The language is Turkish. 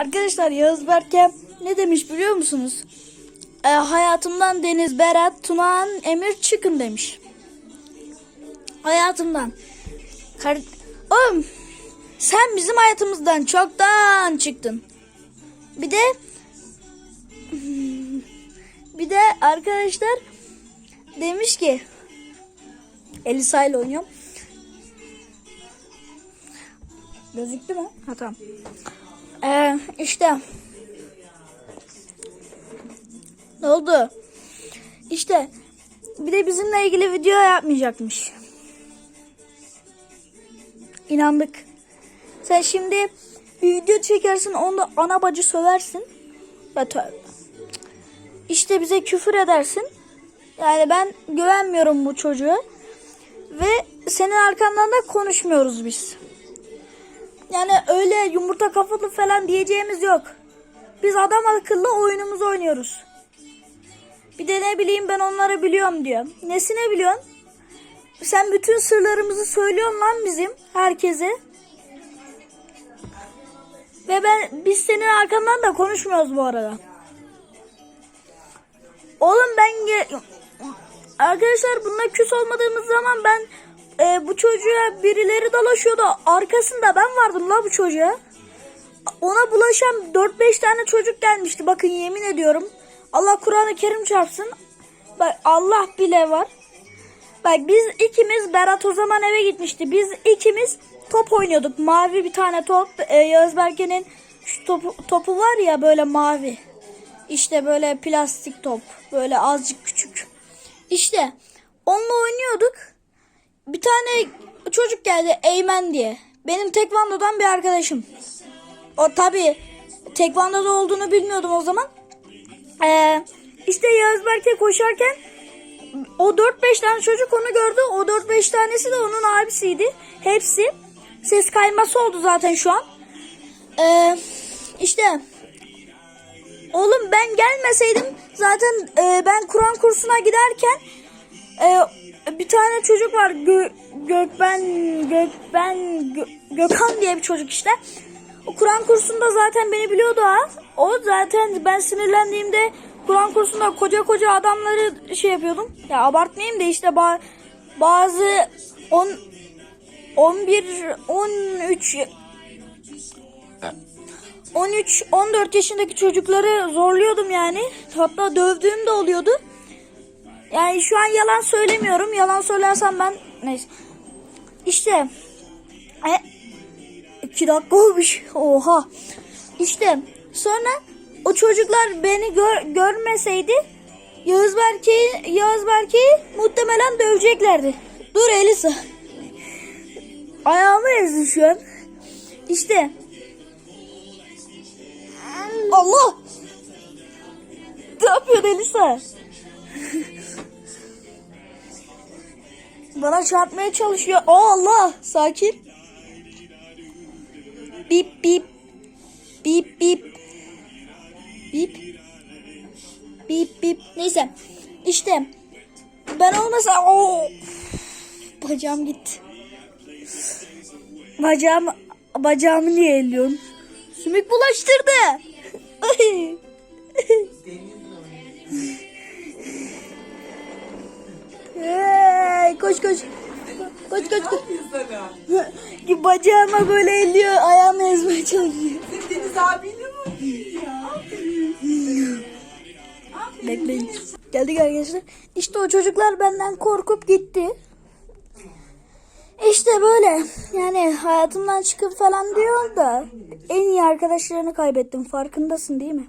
Arkadaşlar Yağız Berke ne demiş biliyor musunuz? E, hayatımdan Deniz, Berat, Tunağan, Emir çıkın demiş. Hayatımdan. Kar Oğlum sen bizim hayatımızdan çoktan çıktın. Bir de bir de arkadaşlar demiş ki Elisa ile oynuyorum. Gözüktü mü? Ha tamam. Ee, işte. Ne oldu? İşte bir de bizimle ilgili video yapmayacakmış. İnandık. Sen şimdi bir video çekersin onda ana bacı söversin. Ya tövbe. İşte bize küfür edersin. Yani ben güvenmiyorum bu çocuğa. Ve senin arkandan da konuşmuyoruz biz. Yani öyle yumurta kafalı falan diyeceğimiz yok. Biz adam akıllı oyunumuzu oynuyoruz. Bir de ne bileyim ben onları biliyorum diyor. Nesine biliyorsun? Sen bütün sırlarımızı söylüyorsun lan bizim herkese. Ve ben biz senin arkandan da konuşmuyoruz bu arada. Oğlum ben arkadaşlar bununla küs olmadığımız zaman ben e, bu çocuğa birileri dalaşıyordu. Arkasında ben vardım la bu çocuğa. Ona bulaşan 4-5 tane çocuk gelmişti. Bakın yemin ediyorum. Allah Kur'an-ı Kerim çarpsın. Bak Allah bile var. Bak biz ikimiz Berat o zaman eve gitmişti. Biz ikimiz top oynuyorduk. Mavi bir tane top. E, Yağız Berke'nin şu topu, topu var ya böyle mavi. İşte böyle plastik top. Böyle azıcık küçük. İşte onunla oynuyorduk. Bir tane çocuk geldi Eymen diye. Benim tekvandodan bir arkadaşım. O tabi tekvandoda olduğunu bilmiyordum o zaman. Ee, işte Yağız Berke koşarken o 4-5 tane çocuk onu gördü. O 4-5 tanesi de onun abisiydi. Hepsi. Ses kayması oldu zaten şu an. Ee, işte oğlum ben gelmeseydim zaten e, ben Kur'an kursuna giderken e, bir tane çocuk var Gö Gökben Gökben Gö Gökhan diye bir çocuk işte. O Kur'an kursunda zaten beni biliyordu ha. O zaten ben sinirlendiğimde Kur'an kursunda koca koca adamları şey yapıyordum. Ya abartmayayım da işte ba- bazı 10 11 13 13 14 yaşındaki çocukları zorluyordum yani. Hatta dövdüğüm de oluyordu. Yani şu an yalan söylemiyorum. Yalan söylersem ben neyse. İşte e, iki dakika olmuş. Oha. İşte sonra o çocuklar beni gör, görmeseydi Yağız Berke'yi Yağız Berke'yi muhtemelen döveceklerdi. Dur Elisa. Ayağımı ezdi şu an. İşte. Allah. Ne yapıyorsun Elisa? Bana çarpmaya çalışıyor. Aa Allah. Sakin. Bip bip. Bip bip. Bip. Bip bip. Neyse. İşte. Ben olmasa o bacağım gitti. Bacağım bacağımı niye elliyorsun? Sümük bulaştırdı. Koş koş koş. sana? Bacağıma böyle elliyor, ayağımı ezmeye çalışıyor. Deniz abiyle mi oynuyorsun ya? Bekleyin. Geldik arkadaşlar. İşte o çocuklar benden korkup gitti. İşte böyle. Yani hayatımdan çıkıp falan diyor da en iyi arkadaşlarını kaybettim. Farkındasın değil mi?